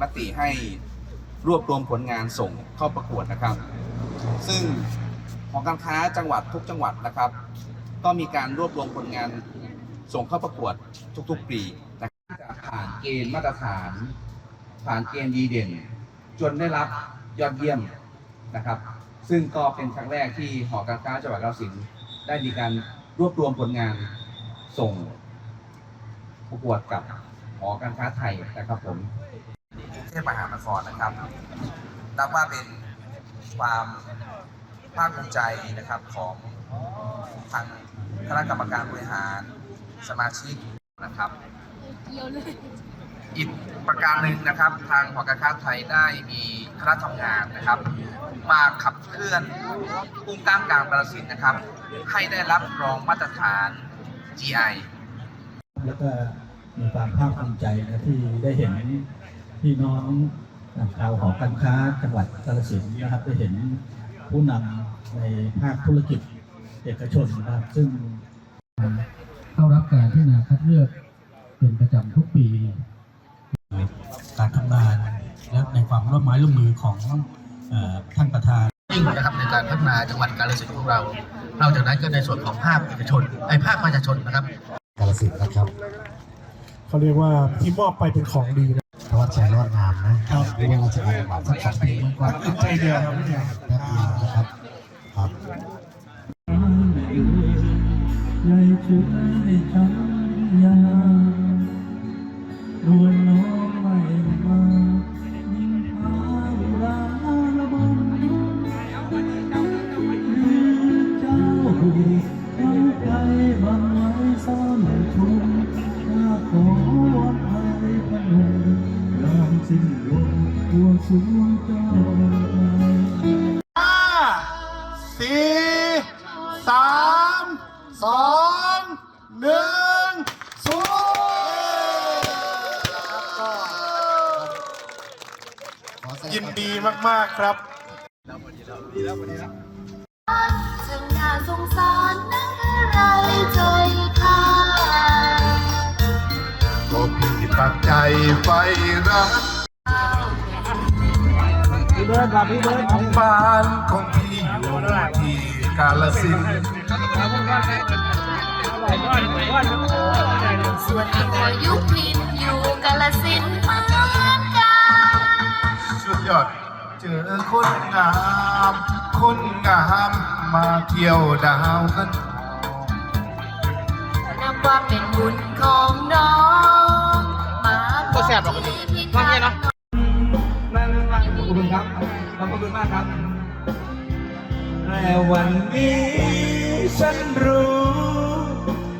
มติให้รวบรวมผลงานส่งเข้าประกวดนะครับ ซึ่งหอการค้าจังหวัดทุกจังหวัดนะครับ ก็มีการรวบรวมผลงานส่งเข้าประกวดทุกๆปีนะครับจะผ่านเกณฑ์มาตรฐาน ผ่านเกณฑ์ดีเด่น จนได้รับยอดเยี่ยมนะครับ ซึ่งก็เป็นครั้งแรกที่หอการค้าจังหวัดกาฬสินธุ์ได้มีการรวบรวมผลงานส่งประกวดกับหอการค้าไทยนะครับผม เทพมหานครนะครับนับว่าเป็นความภาคภูมิใจนะครับของทางคณะกรรมการบริหารสมาชิกนะครับอีกประการหนึ่งนะครับทางหอการค้าไทยได้มีคณะทำงานนะครับ มาขับเคลื่อนกุ้งกล้ามกลางประสิทธิ์นะครับ ให้ได้รับรองมาตรฐาน GI แล้วก็มีความภาคภูมิใจนะที่ได้เห็น พี่น้องชาวหอการค้าจังหวัดกาฬสินธุ์นะครับได้เห็นผู้นำในภาคธุรกิจเอกชนนะครับ ซึ่งเข้ารับการพิจารณาคัดเลือกเป็นประจำทุกปี การทำงานและในความร่วมไม้ร่วมมือของท่านประธานยิ่งนะครับในการพัฒนาจังหวัดกาฬสินธุ์ของเรานอกจากนั้นก็ในส่วนของภาคเอกชนไอ้ภาคประชาชนนะครับกาลสินธุ์นะครับเขาเรียกว่าที่มอบไปเป็นของดีนะ เพราะว่าใจรอดงามนะครับหรือว่าเราจะมีหวานสักสองเพลงกว่าใจเดียวครับพี่เดียวแป๊บเดียวนะครับครับใจช่วยฉันยา ปักใจไฟรักพี่เบิร์ดครับพี่เบิร์ดบ้านของพี่อยู่ที่กาลสินส่วนที่ก็ยุพินอยู่กาลสินเหมือนกันสุดยอดเจอคนงาม คนงามมาเที่ยวดาวกันนับว่าเป็นบุญของน้อง ขอที่ที่ข้าขอบคุณครับขอบคุณมากครับแต่วันนี้ฉันรู้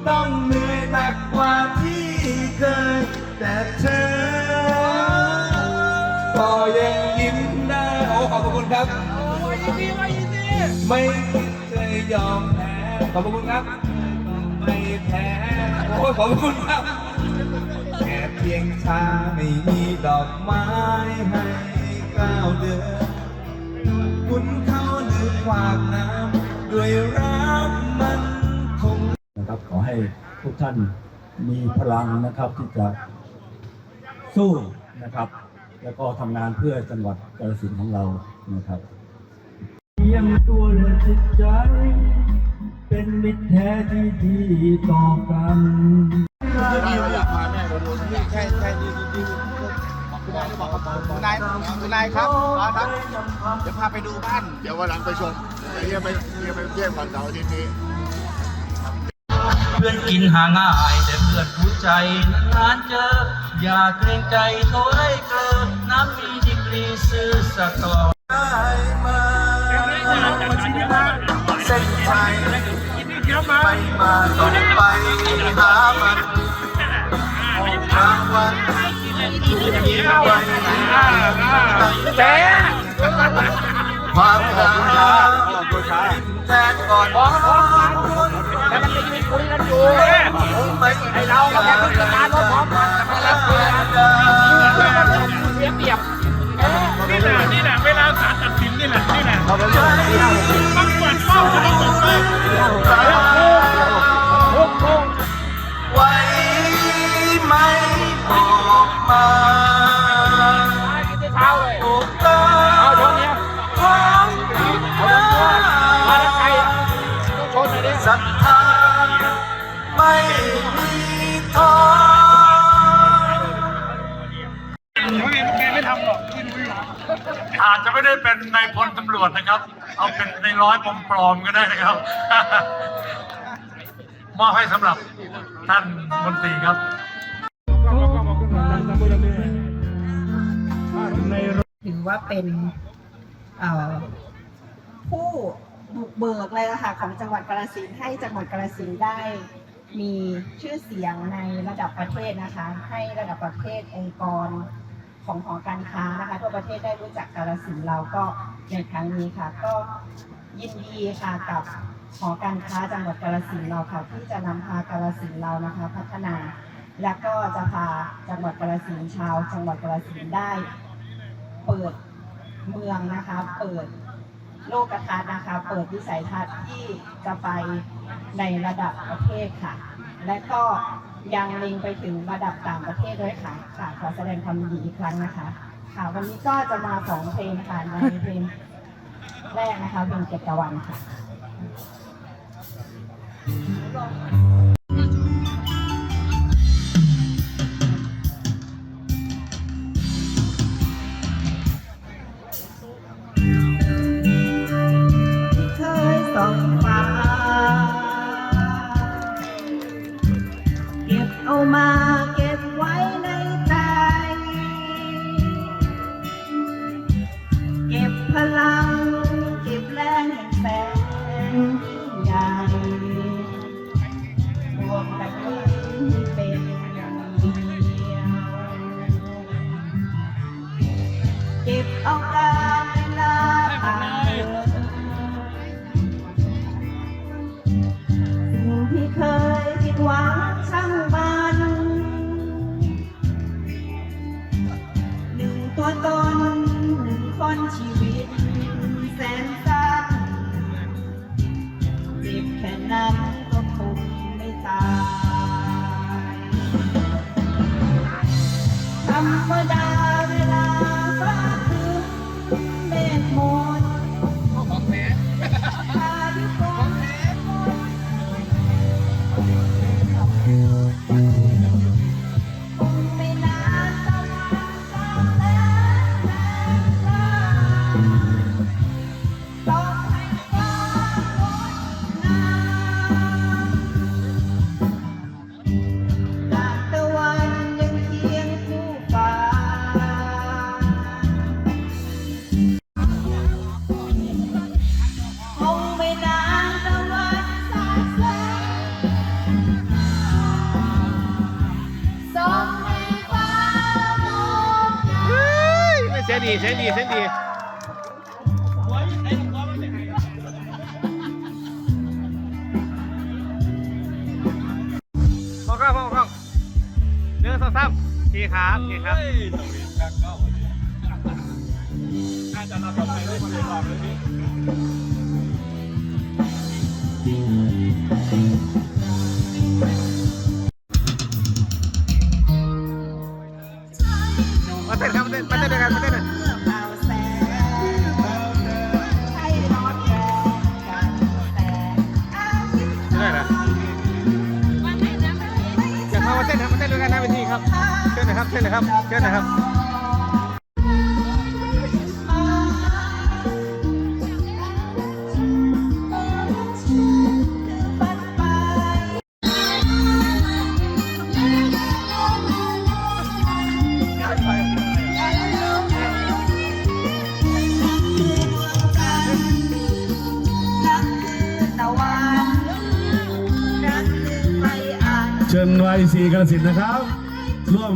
ต้องเหนื่อยหนักกว่าที่เคยแต่เธอก็ยังยิ้มได้โอ้ขอบคุณครับไม่เคยยอมแพ้ขอบคุณครับ ไม่แพ้โอ้ขอบคุณครับแค่ เพียงชาไม่มีดอกไม้ให้ก้าวเดินคุณเข้าหรือขวากน้ำด้วยรักมันคงนะครับขอให้ทุกท่านมีพลังนะครับที่จะสู้นะครับ แล้วก็ทำงานเพื่อจังหวัดกาฬสินธุ์ของเรานะครับเยี่ยมตัวและจิตใจ เป็นมิตรแท้ที่ดีต่อกัน คุณนายคุณนายครับรอครับ เดี๋ยวพาไปดูบ้าน เดี๋ยววันหลังไปชมเฮียไปเฮียไปเยี่ยมวันเสาร์อาทิตย์นี้ เพื่อนกินหาง่ายแต่เพื่อนรู้ใจนานๆเจอ อย่าเกรงใจเขาไร้เกินน้ำมีดีกรีซื่อสัตย์ต่อเส้นชัยไม่มาต้องไปหามัน รางวัลที่มีไว้แต่ความรักแทนก่อนแล้วมันจะมีคุยกันอยู่ไอเราก็แค่ต้องการรถพร้อมกันแต่ไม่รับเงินเสียเปรียบนี่แหละนี่แหละเวลาศาลตัดสินนี่แหละนี่แหละต้องเปิดกล้องต้องเปิดกล้องไว้ มาถูกต้องของเราศรัทธาไม่มีท้ออาจจะไม่ได้เป็นในพลตำรวจนะครับ เอาเป็นในร้อยปลอมๆก็ได้นะครับ มอบให้สำหรับท่านมนตรีครับ ว่าเป็นผู้บุกเบิกเลยละค่ะของจังหวัดกาฬสินให้จังหวัดกาฬสินได้มีชื่อเสียงในระดับประเทศนะคะ ให้ระดับประเทศองค์กรของหอการค้านะคะทั่วประเทศได้รู้จักกาฬสินเราก็ในครั้งนี้ค่ะ ก็ยินดีค่ะกับหอการค้าจังหวัดกาฬสินเราค่ะ ที่จะนำพากาฬสินเรานะคะ พัฒนา และก็จะพาจังหวัดกาฬสินชาว จังหวัดกาฬสินได้ เปิดเมืองนะคะ เปิดโลกทัศน์นะคะ เปิดวิสัยทัศน์ที่จะไปในระดับประเทศค่ะ และก็ยังล็งไปถึงระดับต่างประเทศด้วยค่ะ ค่ะ ขอแสดงความยินดีอีกครั้งนะคะ ค่ะ วันนี้ก็จะมาสองเพลงค่ะในเพลงแรกนะคะเพลงเจ็ดตะวันค่ะ สียดีเสียดีเสียดีพอครับพอครับเนื้อสองสามขี่ครับขี่ครับมา ครับเชิญหนะครับเชิญนะครับเชิญวายสีกาลสินธุ์นะครับ ร่วม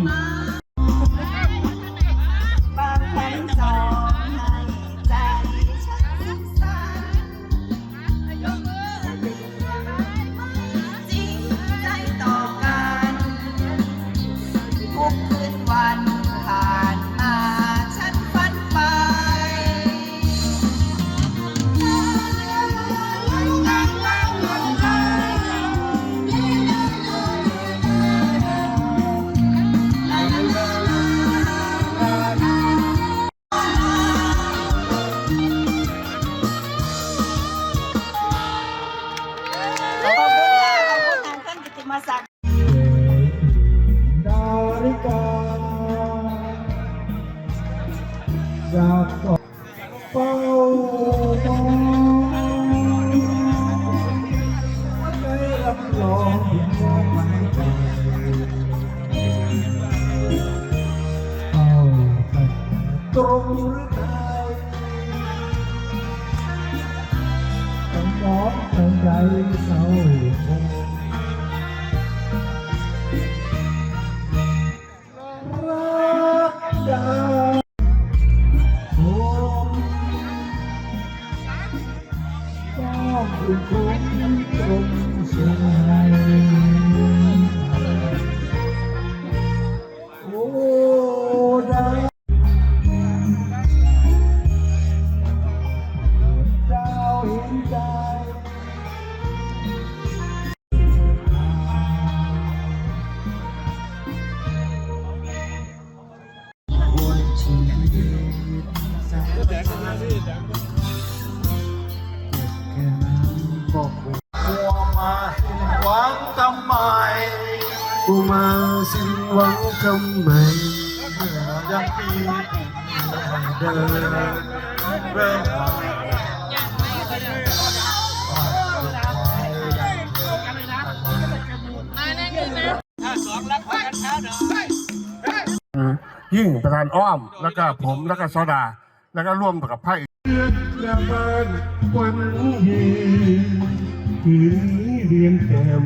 เดินเริ่มยิ่งประธานอ้อม แล้วก็ผม แล้วก็โซดา แล้วก็ร่วมกับไพ่ละบ้านวันเย็นคืนนี้เรียนแคม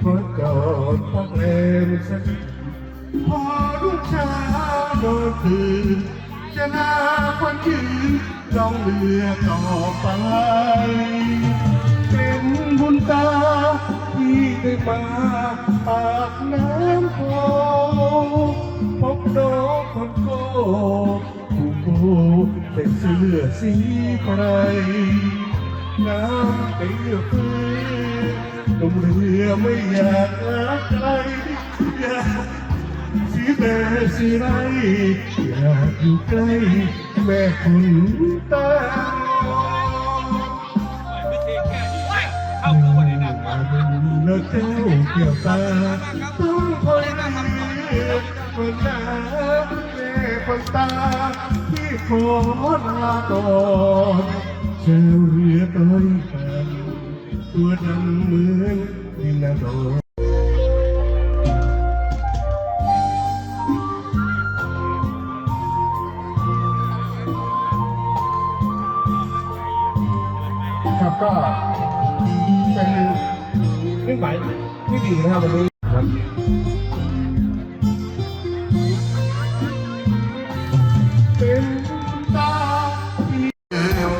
พระจอดพักแรมสักพอลูกช้า นอนตื่นะลาวันยืนลองเรือต่อไป เป็นบุญตาที่ได้มาปากน้ำโพพบน้องคนโกผู้โกแต่เสื้อสีใครน้ำเตียฟื้นลงเรือไม่อยากรักใครอยาก สีแต่สีไรอยากอยู่ใกล้แม่คุณตาแลเจ้าเกี่ยวตาต้องคอยเรียกคนหน้าแม่คนตาที่ขอลาก่อนเชลเรือต้นกันตัวดำเหมือนดินโดน เครื่องหมายที่ดีนะครับวันนี้ครับเป็นตาที่เจ้า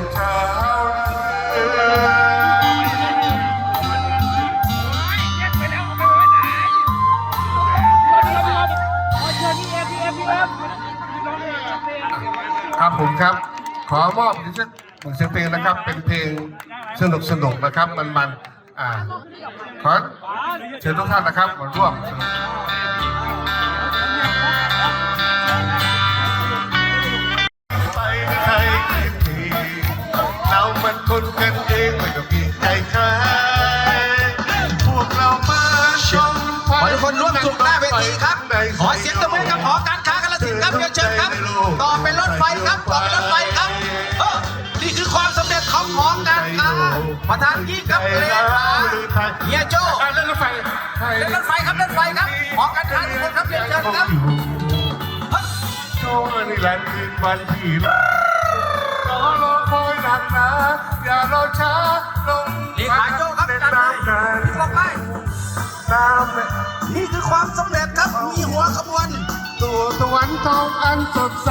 ครับผมครับ ขอมอบอีกสักหนึ่งเสียงเพลงนะครับ เป็นเพลงสนุกสนุกนะครับ มันๆอ่า เชิญทุกท่านนะครับมาร่วมสนุกไปไม่เคยคิดทีเรามันคนกันเองไม่ต้องกินใจใครพวกเรามาชมขอทุกคนร่วมสุขหน้าเวทีครับ ขอเสียงตบมือกับหอการค้ากาฬสินธุ์ครับเรียนเชิญครับ ต่อเป็นรถไฟครับ ต่อเป็นรถ ประธานยิ่งครับเลขาเฮียโจ้เล่นรถไฟเล่นรถไฟครับเล่นรถไฟครับหอการค้าทุกคนครับเรียนเชิญครับโชว์นี่แหละคืนวันที่รอรอคอยนักหนาอย่ารอช้าลงเลขาโจ้ครับเดินจัดไปน้ำกันพี่บอกไปน้ำนี่คือความสำเร็จครับมีหัวขบวน ตัวตะวันทองอันสดใส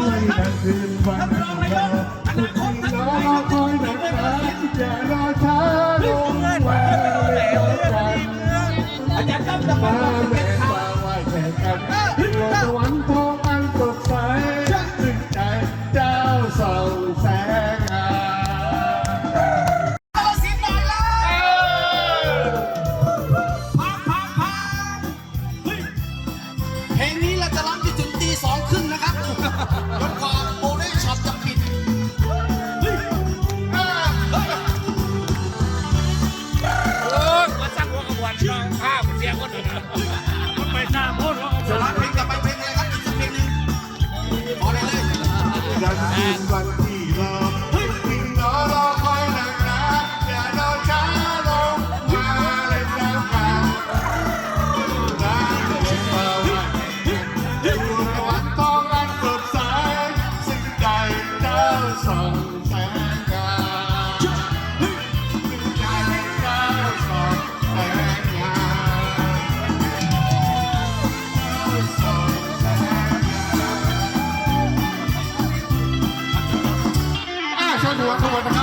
วยกันคืนคุดที่คอยหนักหนอย่ารอช้าลงมาแล้กัอาจารย์ตั้มจมาแม่ตาไหว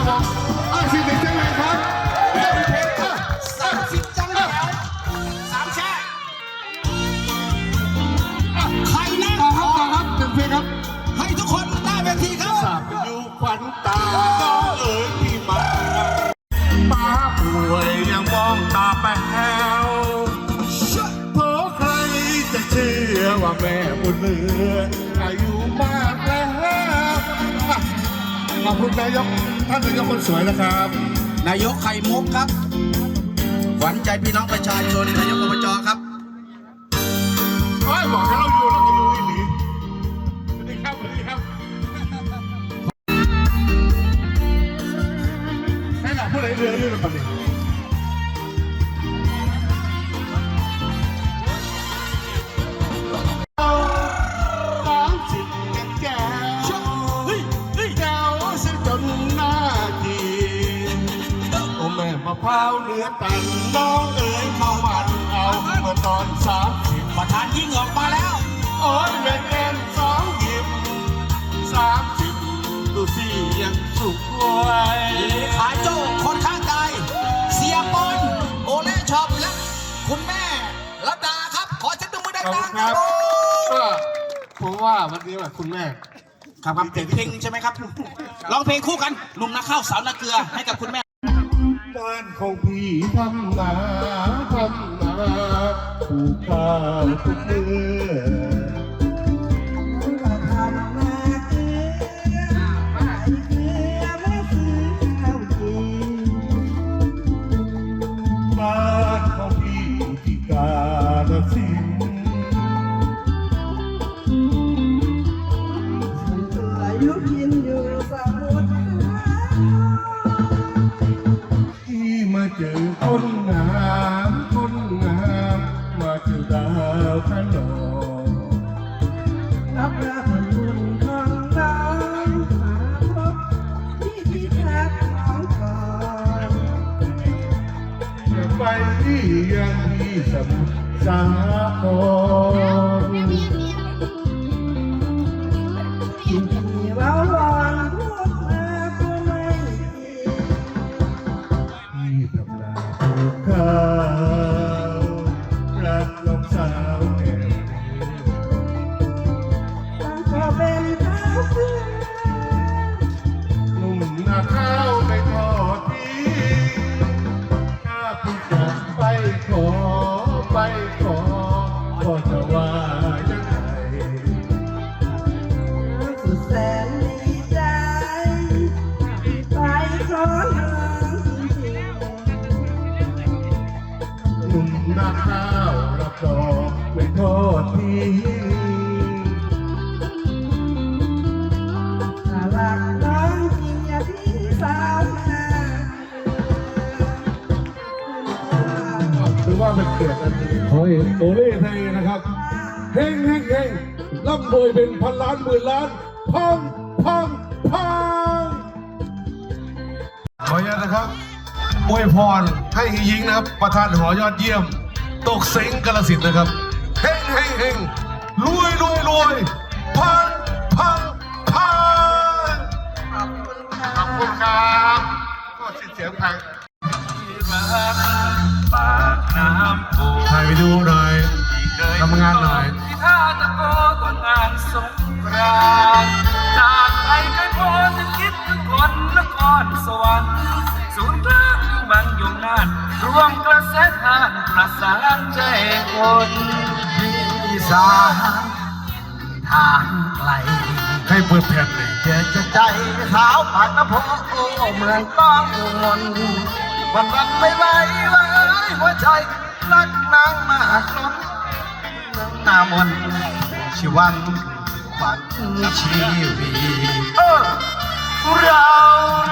ขบวนนะครับผมอ่าสิบเอ็ดจังเลยครับเริ่มเพลงอะสามสิบจังแล้วสามแช่อะใครนั่งต่อครับต่อครับหนึ่งเพลงครับ ให้ทุกคนหน้าเวทีครับสับอยู่ขวัญตาน้องเอ๋ยพี่มาป้าป่วยยังมองตาแป๋วเพราะใครจะเชื่อว่าแม่บุญเหลืออายุมากแล้วขอบคุณนายก ท่านนายกคนสวยนะครับ นายกไข่มุกครับขวัญใจพี่น้องประชาชนนายกอบจครับโอ้ยบอกให้เราอยู่เราก็อยู่อีหลีสวัสดีครับสวัสดีครับให้หลับผู้ใดเรืออยู่หรือเปล่า พร้าวเนื้อตันน้องเอ๋ยเข้ามันเอาเมื่อตอนสามสิบประธานยิ่งออกมาแล้วโอ้ยแม่แก้มสองหยิบสามสิบดูสิยังสุขไว้ขายโจ้คนข้างกายเสียปอนโอเล่ช็อปและคุณแม่รัตดาครับ ขอเช็ดมือขอบดัคุงณๆคครัรับบก็ผมว่าวันนี้แบบคุณแม่ ครับครับเพลงเพลงใช่ไหมครับร้องเพลงคู่กันหนุ่มนาข้าวสาวนาเกลือให้กับคุณแม่ บ้านของพี่ทำนาทำนาปลูกข้าวทุกเมื่อ หรือว่ามันเกิดอันนี้ขอเห็นโอเล่ไทยนะครับเฮงเฮงเฮงร่ำรวยเป็นพันล้านหมื่นล้านพังพังพังขออนุญาตนะครับอวยพรให้ยิงนะครับ ประธานหอยอดเยี่ยม ตกเซ็งกาลสินธุ์นะครับเฮงเฮงเฮงรวยรวยรวยพังพังพังขอบคุณครับก็สิ้นเสียงพัง ไปดูหน่อยทำงานหน่อยที่ท่าตะโกตอนงานสงกรานต์จากไปเคยพอจะคิดถึงคนนครสวรรค์ศูนย์กลางบางยงนานรวมกระแสทานประสานใจคนที่สานทางไกลให้เปิดแผ่นเลยเจอจะใจขาวปากน้ำพอเมืองต้องมนวันวันไม่ไหวเลยหัวใจรัก นางมากล้นเมืองนามนชีวันฝันชีวีเออเรา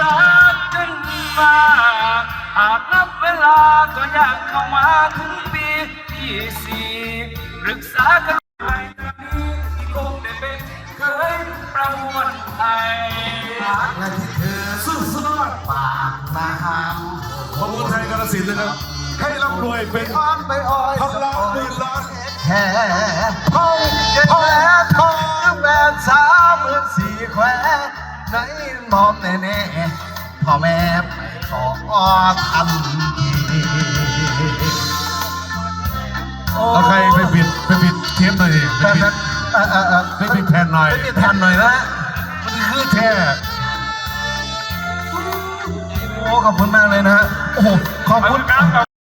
รักกันมาหากนับเวลาก็อยากเข้ามาถึงปีที่สี่ปรึกษากันไปตอนนี้คงได้เป็นเคยประมวลไทยและที่เธอสู้สอดปากน้ำขอบคุณไทยกาลสินธุ์นะครับ ให้ร่ำรวยเป็นอ้อนไปอ้อยพันล้านหมื่นล้านแค่ทองแค่ทองแหวนสามหมื่นสี่แควไหนมองแน่ๆพ่อแม่ไม่ขอทันทีเอาใครไปบิดไปบิดเทปหน่อยดิไปแบบบินั้ดนเออเออเออไปบิดแผ่นหน่อยไม่มีแผ่นหน่อยนะมันคือแท้โอ้ขอบคุณมากเลยนะฮะโอ้โหขอบคุณขอบคุณ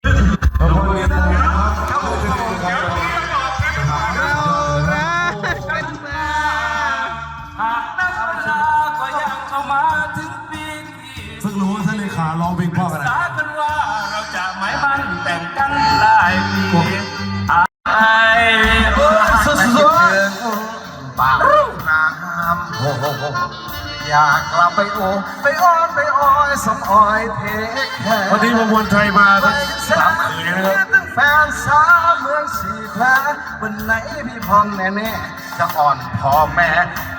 อ้โหอยากกลับไปโอไปอ้อนไปอ้อยสมอ้อยเทคแค่วันนี้ประมวลไทยมาทั้งสามคืนนะครับตั้งแฟนสาวเมืองสีแคววันไหนพี่พร้อมแน่ๆจะอ่อนพ่อแม่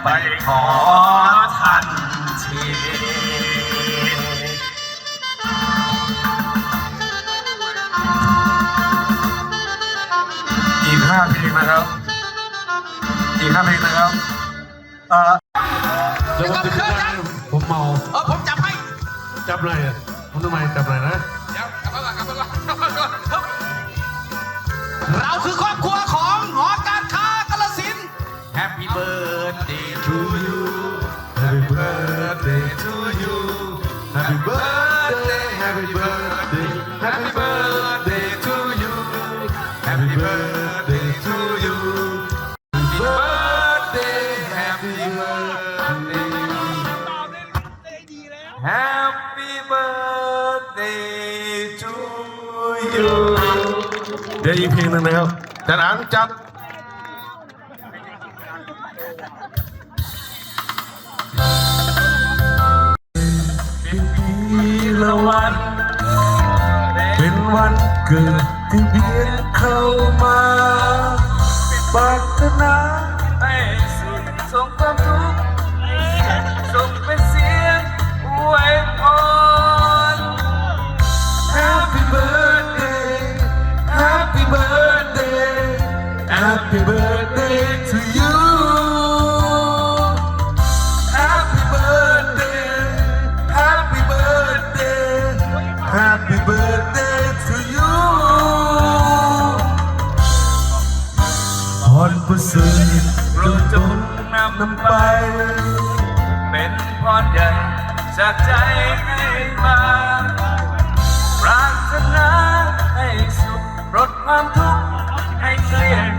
ไปขอทันทีอีกห้าเพลงนะครับอีกห้าเพลงนะครับเอ่อ แล้วผมจะขึ้นได้ผมเมา เออผมจับให้จับหน่อยอะผมทำไมจับหน่อยนะเราคือครอบครัวของหอการค้ากาลสินธุ์ Happy birthday to you Happy birthday to you Happy birthday Happy birthday Happy birthday อีกเพลงหนึงนะครับจัดอันจัดปีละวันเป็นวันเกิดที่เบียน Happy birthday to you Happy birthday Happy birthday Happy birthday to you พรประเสริฐจงจงนำนำไป เป็นพรใหญ่จากใจให้มาปรารถนาให้สุขลดความทุกข์ให้เกลี้ยง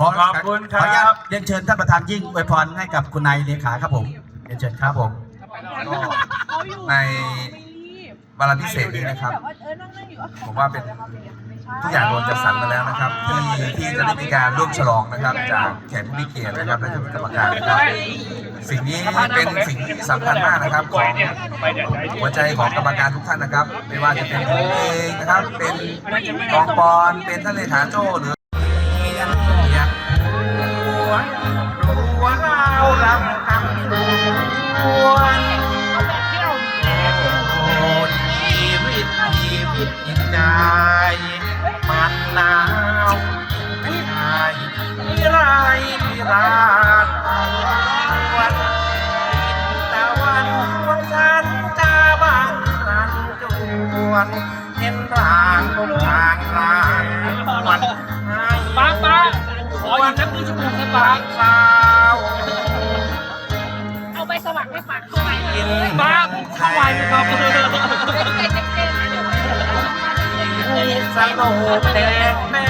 ไปขอขอขอบคุณคขออนุญารัตบเรียนเชิญท่านประธานยิ่งอวยพรให้กับคุณนายเลขาครับผมเรียนเชิญครับผมในวาระพิเศษนี้นะครับ ผมว่าเป็นทุกอย่างโดนจัดสรรมาแล้วนะครับที่ที่จะได้มีการร่วมฉลองนะครับ จากแขกผู้มีเกียรตินะครับและคณะกรรมการนะครับสิ่งนี้เป็นสิ่งที่สำคัญมากนะครับของหัวใจของกรรมการทุกท่านนะครับ ไม่ว่าจะเป็นผมเองนะครับ เป็นกองปอนเป็นท่านเลขาโจ้หรือ จิตใจมันหนาวไม่ได้ไม่ไรไม่รักวันตะวันวันฉันจะบ้านรันจวนเห็นร่างตรงทางรางวันปังปังขออีกทักครึ่ชั่วโมงสักปังสาวเอาไปสมัครให้ปากเข้าไปป้ปังเข้าไปนะครับ ใส่โบกแดงแม่